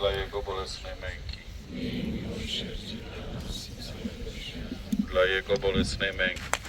dla Jego bolesnej męki, dla Jego bolesnej męki.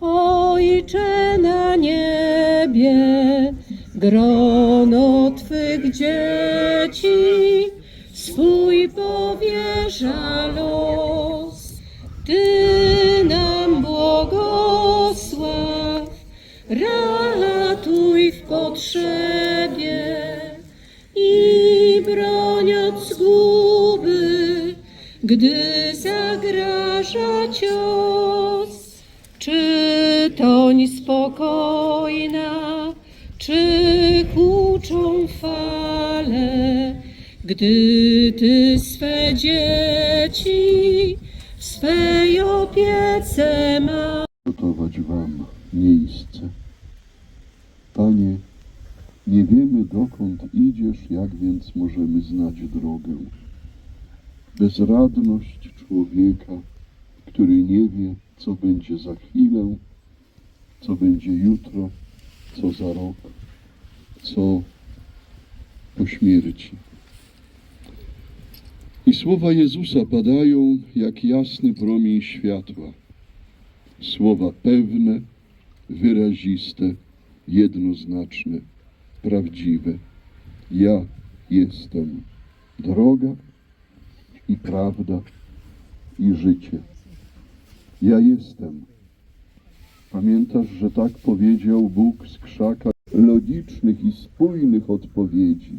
Ojcze na niebie, grono Twych dzieci, swój powierza los. Ty nam błogosław, ratuj w potrzebie i od zguby, gdy zagraża cios. Spokojna, czy huczą fale, gdy Ty swe dzieci w swej opiece masz? gotować Wam miejsce. Panie, nie wiemy dokąd idziesz, jak więc możemy znać drogę. Bezradność człowieka, który nie wie, co będzie za chwilę, co będzie jutro, co za rok, co po śmierci. I słowa Jezusa padają jak jasny promień światła słowa pewne, wyraziste, jednoznaczne, prawdziwe. Ja jestem droga i prawda i życie. Ja jestem. Pamiętasz, że tak powiedział Bóg z krzaka logicznych i spójnych odpowiedzi.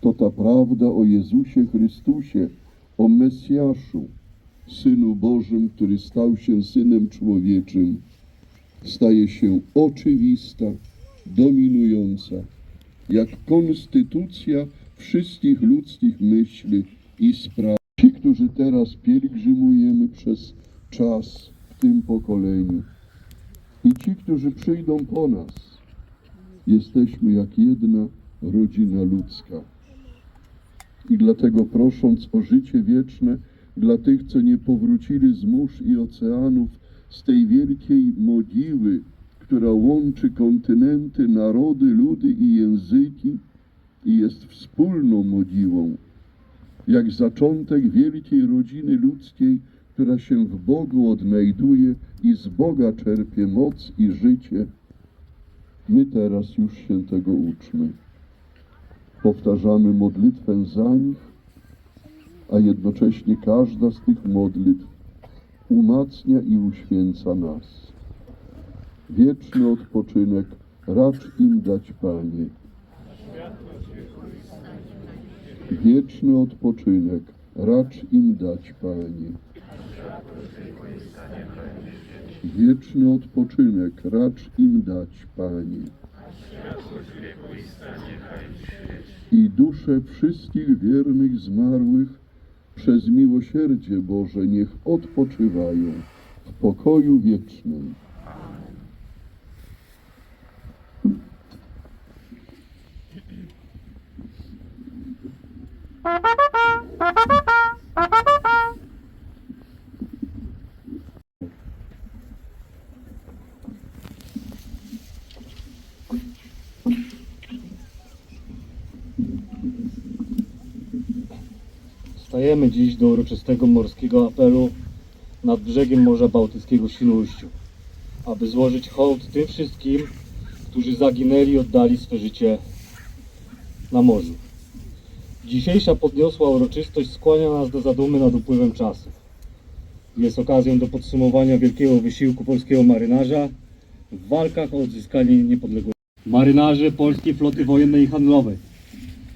To ta prawda o Jezusie Chrystusie, o Mesjaszu, Synu Bożym, który stał się Synem Człowieczym, staje się oczywista, dominująca, jak konstytucja wszystkich ludzkich myśli i spraw. Ci, którzy teraz pielgrzymujemy przez czas w tym pokoleniu i ci, którzy przyjdą po nas, jesteśmy jak jedna rodzina ludzka. I dlatego prosząc o życie wieczne dla tych, co nie powrócili z mórz i oceanów, z tej wielkiej mogiły, która łączy kontynenty, narody, ludy i języki i jest wspólną mogiłą, jak zaczątek wielkiej rodziny ludzkiej, która się w Bogu odnajduje i z Boga czerpie moc i życie. My teraz już się tego uczmy powtarzamy modlitwę za nich, a jednocześnie każda z tych modlitw umacnia i uświęca nas. Wieczny odpoczynek racz im dać, Panie. Wieczny odpoczynek racz im dać, Panie. Wieczny odpoczynek racz im dać, Panie. I dusze wszystkich wiernych zmarłych przez miłosierdzie Boże niech odpoczywają w pokoju wiecznym. Stajemy dziś do uroczystego morskiego apelu nad brzegiem Morza Bałtyckiego Świnoujściu, aby złożyć hołd tym wszystkim, którzy zaginęli i oddali swe życie na morzu. Dzisiejsza podniosła uroczystość skłania nas do zadumy nad upływem czasu. Jest okazją do podsumowania wielkiego wysiłku polskiego marynarza w walkach o odzyskanie niepodległości. Marynarze polskiej floty wojennej i handlowej,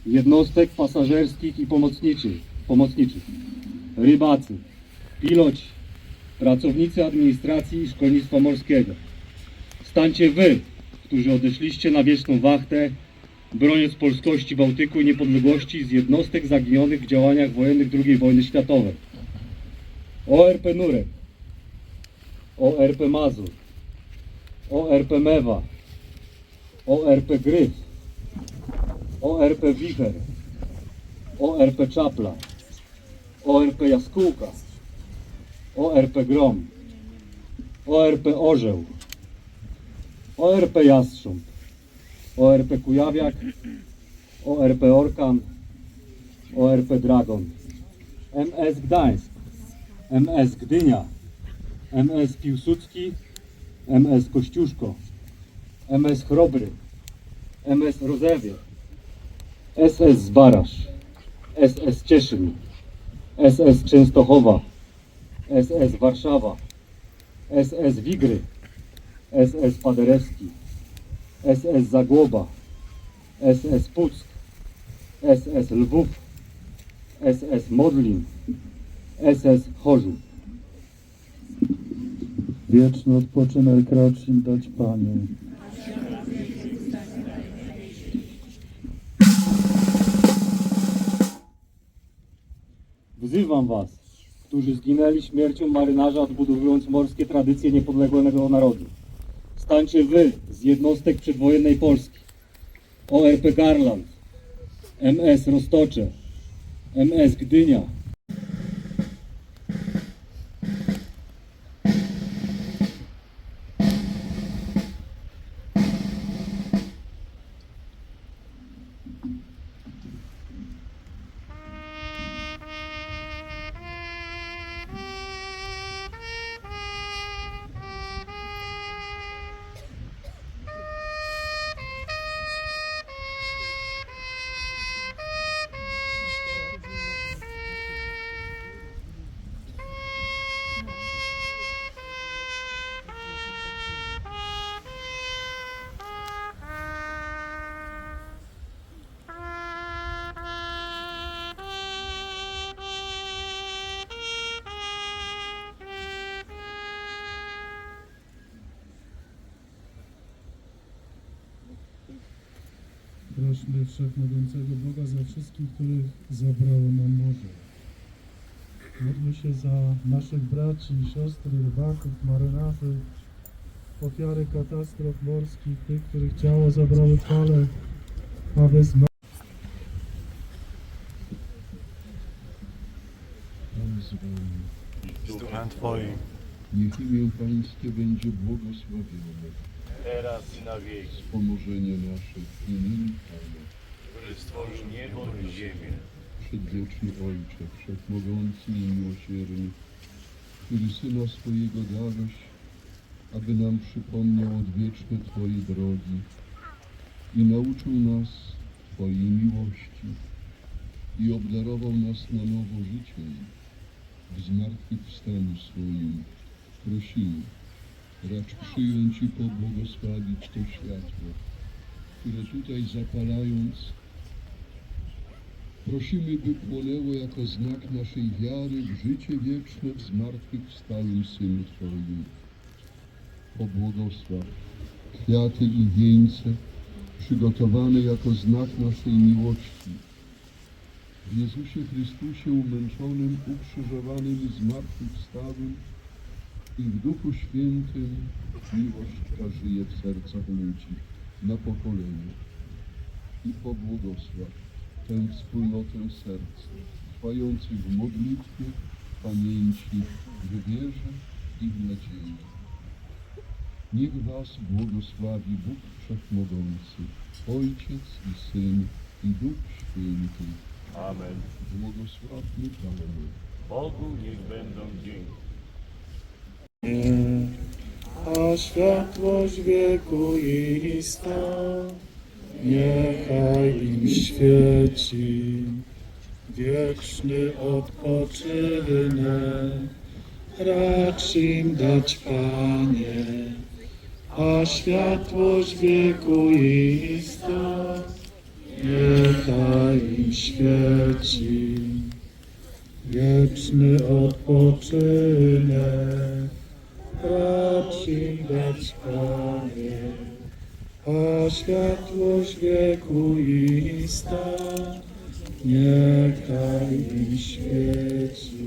jednostek pasażerskich i pomocniczych, pomocniczych, rybacy, piloci, pracownicy administracji i szkolnictwa morskiego. Stańcie wy, którzy odeszliście na wieczną wachtę, broniąc polskości Bałtyku i niepodległości z jednostek zaginionych w działaniach wojennych II wojny światowej. ORP Nurek, ORP Mazur, ORP Mewa, ORP Gryf, ORP Wicher, ORP Czapla, ORP Jaskółka, ORP Grom, ORP Orzeł, ORP Jastrząb, ORP Kujawiak, ORP Orkan, ORP Dragon, MS Gdańsk, MS Gdynia, MS Piłsudski, MS Kościuszko, MS Chrobry, MS Rozewie, SS Zbarasz, SS Cieszyn, SS Częstochowa, SS Warszawa, SS Wigry, SS Paderewski, SS Zagłoba, SS Puck, SS Lwów, SS Modlin, SS Chorzów. Wieczny odpoczynek racz im dać Panie. Wzywam Was, którzy zginęli śmiercią marynarza, odbudowując morskie tradycje niepodległego narodu. Stańcie Wy z jednostek przedwojennej Polski. ORP Garland, MS Roztocze, MS Gdynia, Prośmy Wszechmogącego Boga za wszystkich, których zabrało nam morze. Módlmy się za naszych braci i siostry, rybaków, marynarzy, ofiary katastrof morskich, tych, których ciało zabrały fale, aby zmarł. Pan z wami. z duchem Twoim, Niech imię Pańskie będzie błogosławione. Teraz i na wieki, Pomożenie nasze w imieniu Pana. który stworzył niebo i ziemię. Przedwieczny Ojcze, Wszechmogący i miłosierny, który Syna swojego dałeś, aby nam przypomniał odwieczne Twoje drogi i nauczył nas Twojej miłości i obdarował nas na nowo życiem w zmartwychwstaniu swoim. Prosimy, racz przyjąć i pobłogosławić to światło, które tutaj zapalając Prosimy, by płonęło jako znak naszej wiary w życie wieczne w zmartwychwstałym Synu Twoim. Pobłogosław kwiaty i wieńce przygotowane jako znak naszej miłości. W Jezusie Chrystusie umęczonym, ukrzyżowanym i zmartwychwstałym i w Duchu Świętym miłość ta żyje w sercach ludzi na pokolenie. I pobłogosław tę wspólnotę serc, trwających w modlitwie, pamięci, w wierze i w nadziei. Niech Was błogosławi Bóg Wszechmogący, Ojciec i Syn i Duch Święty. Amen. Błogosławmy Panu. Bogu niech będą dzięki. A światłość wieku ista, niechaj im świeci. Wieczny odpoczynek racz im dać, Panie, a światłość wieku ista, niechaj im świeci. Wieczny odpoczynek racz im dać, Panie, a światłość wieku ista, niechaj im świeci.